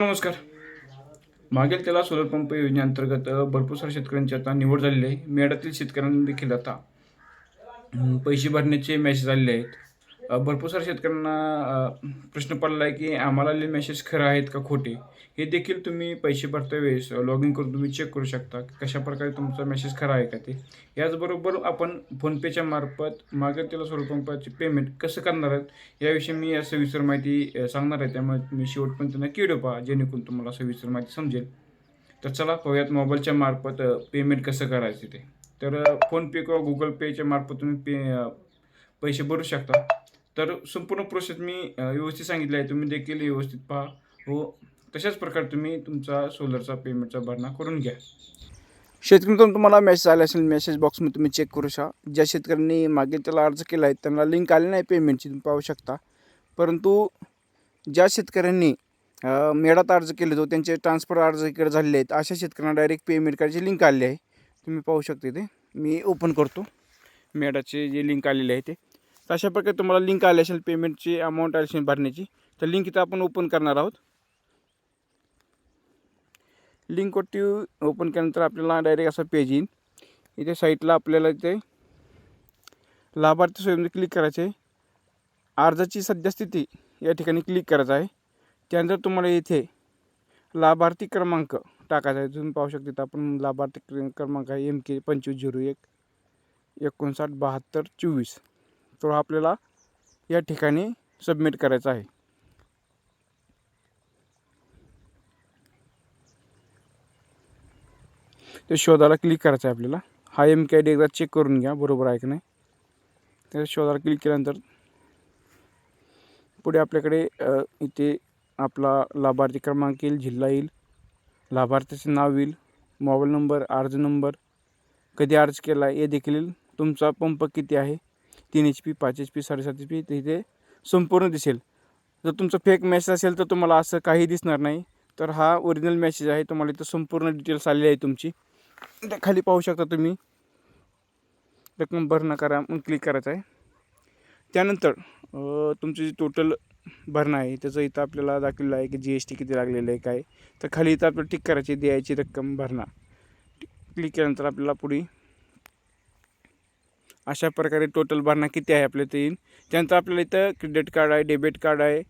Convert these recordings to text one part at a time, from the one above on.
नमस्कार. मागील त्याला सोलर पंप योजनेअंतर्गत भरपूर साऱ्या शेतकऱ्यांची आता निवड झालेली आहे. मेळ्यातील शेतकऱ्यांना देखील आता पैसे भरण्याचे मेसेज आलेले आहेत. भरपूर साऱ्या शेतकऱ्यांना प्रश्न पडला आहे की आम्हाला आलेले मेसेज खरं आहेत का खोटे? हे देखील तुम्ही पैसे भरता वेळेस लॉग इन करून तुम्ही चेक करू शकता कशा प्रकारे तुमचा मेसेज खरा आहे का ते. याचबरोबर आपण फोनपेच्या मार्फत मागील त्याला पेमेंट कसं करणार आहेत याविषयी मी या सविस्तर माहिती सांगणार आहे. त्यामुळे तुम्ही शेवटपर्यंत नक्की व्हिडिओ पहा जेणेकरून तुम्हाला सविस्तर माहिती समजेल. तर चला पाहूयात मोबाईलच्या मार्फत पेमेंट कसं करायचं ते. तर फोनपे किंवा गुगल पेच्या मार्फत तुम्ही पे पैसे भरू शकता. तर संपूर्ण प्रोसेस मी व्यवस्थित सांगितलं आहे. तुम्ही देखील व्यवस्थित पहा. व तशाच प्रकारे तुम्ही तुमचा सोलरचा पेमेंटचा भरणा करून घ्या. शेतकऱ्यांतून तुम्हाला मेसेज आला असेल मेसेज बॉक्समध्ये तुम्ही चेक करू शकता ज्या शेतकऱ्यांनी मागील त्याला अर्ज केला आहे त्यांना लिंक आली नाही पेमेंटची तुम्ही पाहू शकता. परंतु ज्या शेतकऱ्यांनी मेळात अर्ज केले तो त्यांचे ट्रान्सफर अर्ज इकडे झालेले आहेत अशा शेतकऱ्यांना डायरेक्ट पेमेंट करायची लिंक आली आहे. तुम्ही पाहू शकता इथे. मी ओपन करतो. मेळाचे जे लिंक आलेले आहे ते. तर अशा प्रकारे तुम्हाला लिंक आली असेल पेमेंटची अमाऊंट आली असेल भरण्याची तर लिंक इथं आपण ओपन करणार आहोत. लिंकवरती ओपन केल्यानंतर आपल्याला डायरेक्ट असा पेज येईल. इथे साईटला आपल्याला इथे लाभार्थी सोयीमध्ये क्लिक करायचे आहे अर्जाची सद्यस्थिती या ठिकाणी क्लिक करायचं आहे. त्यानंतर तुम्हाला इथे लाभार्थी क्रमांक टाकायचा आहे. तुम्ही पाहू शकता आपण लाभार्थी क्र- क्रमांक आहे एम के पंचवीस झिरो एक एकोणसाठ बहात्तर चोवीस. तो आपल्याला या ठिकाणी सबमिट करायचा आहे. ते शोधाला क्लिक करायचं आहे आपल्याला. हा एम के आय डी एकदा चेक करून घ्या बरोबर आहे की नाही? त्या शोधाला क्लिक केल्यानंतर पुढे आपल्याकडे इथे आपला लाभार्थी क्रमांक येईल जिल्हा येईल लाभार्थीचं नाव येईल मोबाईल नंबर अर्ज नंबर कधी अर्ज केला आहे हे देखील तुमचा पंप किती आहे? तीन एच पी पाच एच पी साडेसात एच पी तिथे संपूर्ण दिसेल. जर तुमचं फेक मेसेज असेल तर तुम्हाला असं काही दिसणार नाही. तर हा ओरिजिनल मेसेज आहे. तुम्हाला इथं संपूर्ण डिटेल्स आलेली आहे तुमची. खाली पाहू शकता तुम्ही. रक्कम भरणा करा मग क्लिक करायचं आहे. त्यानंतर तुमचं तुमची जी टोटल भरणा आहे त्याचं इथं आपल्याला दाखवलेलं आहे की जी एस टी किती लागलेलं आहे काय. तर खाली इथं आपल्याला टिक करायची द्यायची रक्कम भरणा. क्लिक केल्यानंतर आपल्याला पुढे अशा प्रकारे टोटल भरणा किती आहे आपल्या इथं येईल त्यानंतर आपल्याला इथं क्रेडिट कार्ड आहे डेबिट कार्ड आहे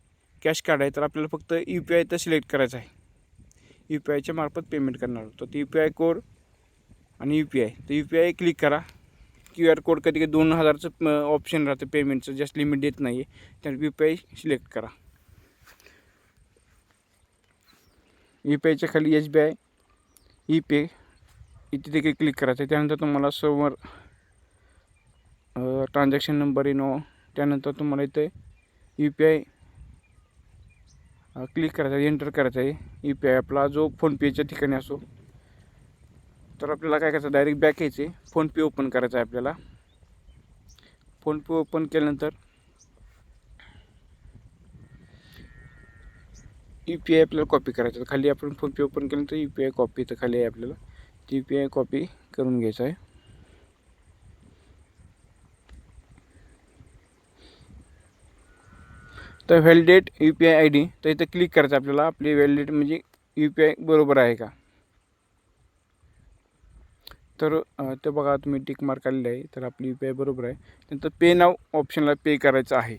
कॅश कार्ड आहे. तर आपल्याला फक्त यू पी आय इथं सिलेक्ट करायचं आहे. यू पी आयच्या मार्फत पेमेंट करणार आहोत. तर यू पी आय कोड आणि यू पी आय तर यू पी आय क्लिक करा. क्यू आर कोड कधी कधी दोन हजारचं ऑप्शन राहतं पेमेंटचं जास्त लिमिट देत नाही आहे तर यू पी आय सिलेक्ट करा. यू पी आयच्या खाली S B I e pay इथे देखील क्लिक करायचं आहे. त्यानंतर तुम्हाला समोर ट्रान्झॅक्शन नंबर इनो. त्यानंतर तुम्हाला इथे यू पी आय क्लिक करायचं आहे एंटर करायचं आहे. यू पी आय आपला जो फोनपेच्या ठिकाणी असो. तर आपल्याला काय करायचं डायरेक्ट बॅक यायचे. फोनपे ओपन करायचं आहे आपल्याला. फोनपे ओपन केल्यानंतर यू पी आय आपल्याला कॉपी करायचं खाली आपण फोनपे ओपन केल्यानंतर यू पी आय कॉपी तर खाली आहे आपल्याला. ती यू पी आय कॉपी करून घ्यायचं आहे. तर validate U P I I D तर इथं क्लिक करायचं आपल्याला. आपली व्हॅलिडेट म्हणजे यू पी आय बरोबर आहे का? तर ते बघा तुम्ही टिक मार्क आलेलं आहे. तर आपली यू पी आय बरोबर आहे. नंतर पे नाव ऑप्शनला पे करायचं आहे.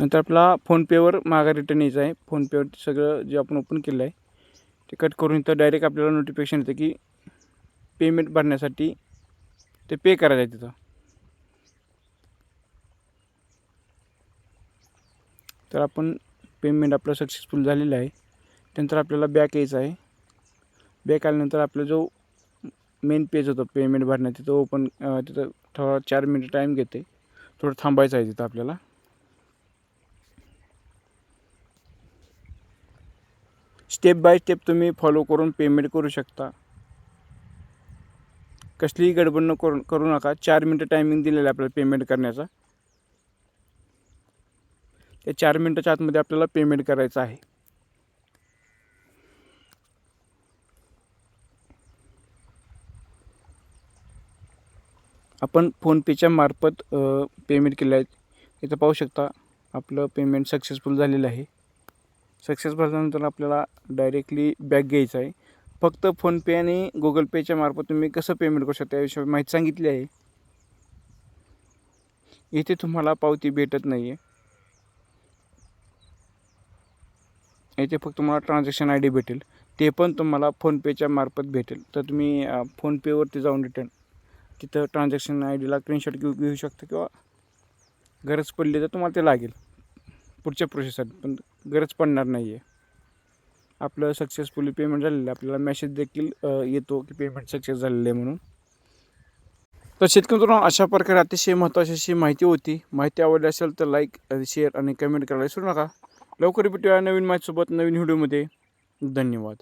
नंतर आपला फोनपेवर मागा रिटर्न यायचं आहे. फोनपेवर सगळं जे आपण ओपन केलं आहे ते कट करून तर डायरेक्ट आपल्याला नोटिफिकेशन येतं की पेमेंट भरण्यासाठी ते पे करायचं आहे तिथं तर आपण पेमेंट आपलं सक्सेसफुल झालेलं आहे. त्यानंतर आपल्याला बॅक यायचं आहे. बॅक आल्यानंतर आपला जो मेन पेज होतं पेमेंट भरण्यात तिथं ओपन तिथं थोडा चार मिनटं टाईम घेते. थोडं थांबायचं आहे तिथं आपल्याला. स्टेप बाय स्टेप तुम्ही फॉलो करून पेमेंट करू शकता. कसलीही गडबड न करू करू नका. चार मिनटं टायमिंग दिलेलं आहे आपल्याला पेमेंट करण्याचा. त्या चार मिनटाच्या आतमध्ये आपल्याला पेमेंट करायचं आहे. आपण फोनपेच्या मार्फत पेमेंट केलं आहे. इथं पाहू शकता आपलं पेमेंट सक्सेसफुल झालेलं आहे. सक्सेस झाल्यानंतर आपल्याला डायरेक्टली बॅग घ्यायचं आहे. फक्त फोनपे आणि गुगल पेच्या मार्फत तुम्ही कसं पेमेंट करू शकता याविषयी माहिती सांगितली आहे. इथे तुम्हाला पावती भेटत नाही आहे इथे फक्त तुम्हाला ट्रान्झॅक्शन आय डी भेटेल. ते पण तुम्हाला फोनपेच्या मार्फत भेटेल. तर तुम्ही फोनपेवरती जाऊन रिटर्न तिथं ट्रान्झॅक्शन आय डीला स्क्रीनशॉट घेऊ घेऊ शकता किंवा गरज पडली तर तुम्हाला ते लागेल. पुढच्या प्रोसेससाठी पण गरज पडणार नाही आहे आपलं सक्सेसफुली पेमेंट झालेलं आहे. आपल्याला मेसेज देखील येतो की पेमेंट सक्सेस झालेलं आहे म्हणून. तर शेतकरी मित्रांनो अशा प्रकारे अतिशय महत्त्वाची अशी माहिती होती. माहिती आवडली असेल तर लाईक शेअर आणि कमेंट करायला विसरू नका. लवकर भेटूया नवीन माहितीसोबत नवीन व्हिडिओमध्ये धन्यवाद.